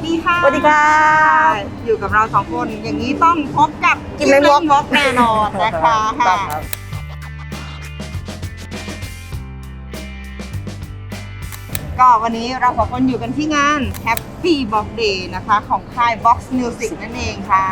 วัสดีค่ะสวัสดีครับอยู่กับเราสองคนอย่างนี้ต้องพบกับกินเล้งวอล์กวอล์กแน่นอนนะคะ ก็วันนี้เราสองคนอยู่กันที่งาน Happy Box Day นะคะของค่าย Box Music นั่นเองค่ะ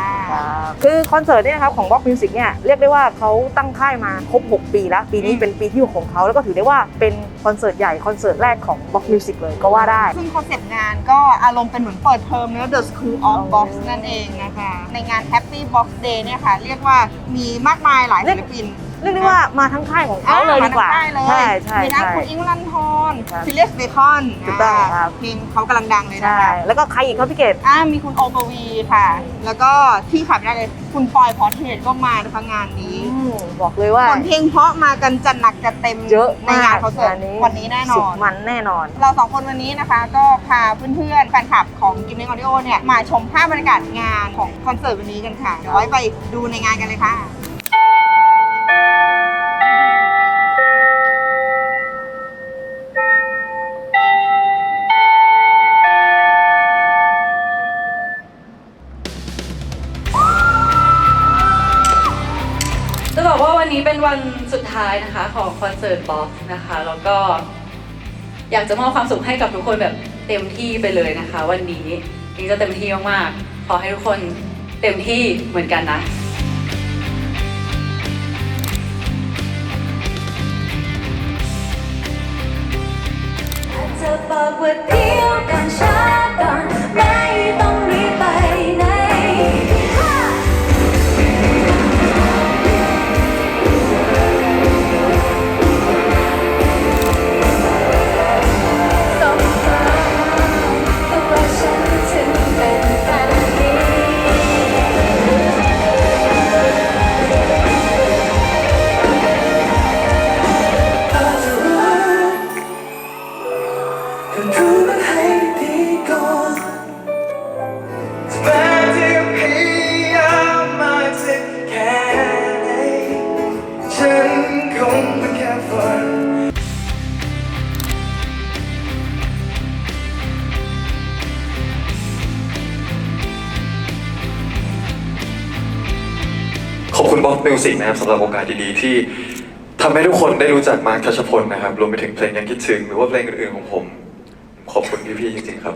คือคอนเสิร์ตเนี่ยนะครับของ Box Music เนี่ยเรียกได้ว่าเขาตั้งค่ายมาครบ 6 ปีแล้ว ปีนี้อืม เป็นปีที่6ของเขาแล้วก็ถือได้ว่าเป็นคอนเสิร์ตใหญ่คอนเสิร์ตแรกของ Box Music เลยก็ว่าได้ ซึ่งคอนเซปต์งานก็อารมณ์เป็นเหมือนเปิดเทอมเนื้อ The School of อ๋อ Box นั่นเองนะคะ ในงาน Happy Box Day เนี่ยค่ะ เรียกว่ามีมากมายหลายศิลปิน เรียกได้ว่ามาทั้งค่ายของเขาเลยดีกว่าอ่มทั้งค่ยเลยใช่ใช่มีทั้งใช่คุณอิงลันทอนครับฟิเลสเบคอนถูกต้องครับเพลงเขากำลังดังเลยนะใช่คะ แล้วก็ใครอีกครับพี่เกดอ่ามีคุณโอปวีค่ะ แล้วก็ที่ขาดไม่ได้เลยคุณปอยพอเทสก็มานะคะงานนี้ บอกเลยว่าคนเพลงเพราะมากันจัดหนักจัดเต็มเยอะในงานคอนเสิร์ตวันนี้แน่นสุอดนมันแน่นอน เราสองคนวันนี้นะคะก็พาเพื่อนๆแฟนคลับของกิมเมงออดิโอเนี่ยมาชมภาพบรรยากาศงานของคอนเสิร์ตวันนี้กันค่ะเดี๋ยวไว้ไปดูในงานกันเลยค่ะจะ นี้เป็นวันสุดท้ายนะคะของคอนเสิร์ตบ็อกนะคะ แล้วก็ อยากจะมอบความสุขให้กับทุกคนแบบเต็มที่ไปเลยนะคะ วันนี้นี่จะเต็มที่มากๆขอให้ทุกคนเต็มที่เหมือนกันนะจะบอกว่าเคุณบ็อกมิวสิกนะครับสำหรับโอกาสดีๆที่ทำให้ทุกคนได้รู้จักมาร์คทัชพลนะครับ รวมไปถึงเพลงยังคิดถึง หรือว่าเพลงอื่นๆของผม ขอบคุณพี่ๆจริงๆครับ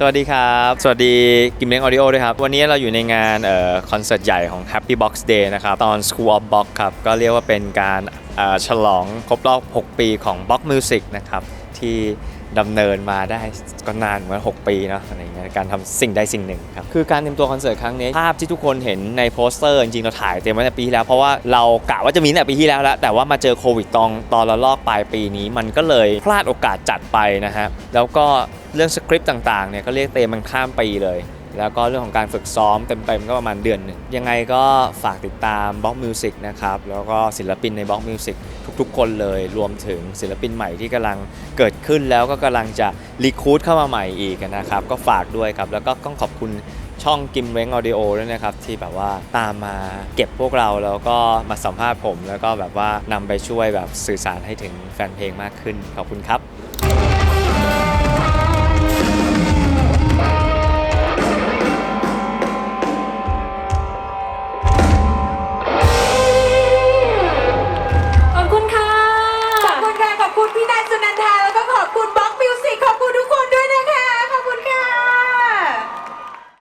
สวัสดีครับ สวัสดีกิมเล้งออดิโอด้วยครับ วันนี้เราอยู่ในงานเอ่อคอนเสิร์ตใหญ่ของ Happy Box Day นะครับ ตอน School of Box ครับ ก็เรียกว่าเป็นการฉลองครบรอบ 6 ปีของ Box Music นะครับ ที่ดำเนินมาได้ก็นานเหมือน 6 ปีเนาะอะไรเงี้ยการทำสิ่งใดสิ่งหนึ่งครับ คือการเตรียมตัวคอนเสิร์ตครั้งนี้ ภาพที่ทุกคนเห็นในโปสเตอร์จริงๆ เราถ่ายเตรียมไว้ในปีที่แล้ว เพราะว่าเรากะว่าจะมีตั้งแต่ปีที่แล้วแล้วแต่ว่ามาเจอโควิดตอนตอนละลอกปลายปีนี้ มันก็เลยพลาดโอกาสจัดไปนะฮะแล้วก็ เรื่องสคริปต์ต่างๆเนี่ยก็เรียกเตมมันข้ามปีเลย แล้วก็เรื่องของการฝึกซ้อมเต็มๆก็ประมาณเดือนหนึ่งยังไงก็ฝากติดตามบล็อกมิวสิกนะครับแล้วก็ศิลปินในบล็อกมิวสิกทุกๆ คนเลยรวมถึงศิลปินใหม่ที่กำลังเกิดขึ้นแล้วก็กำลังจะรีคูดเข้ามาใหม่อีกนะครับก็ฝากด้วยครับแล้วก็ต้องขอบคุณช่องกิมเว้งออดิโอด้วยนะครับ ที่แบบว่าตามมาเก็บพวกเราแล้วก็มาสัมภาษณ์ผม แล้วก็แบบว่านำไปช่วยแบบสื่อสารให้ถึงแฟนเพลงมากขึ้น ขอบคุณครับ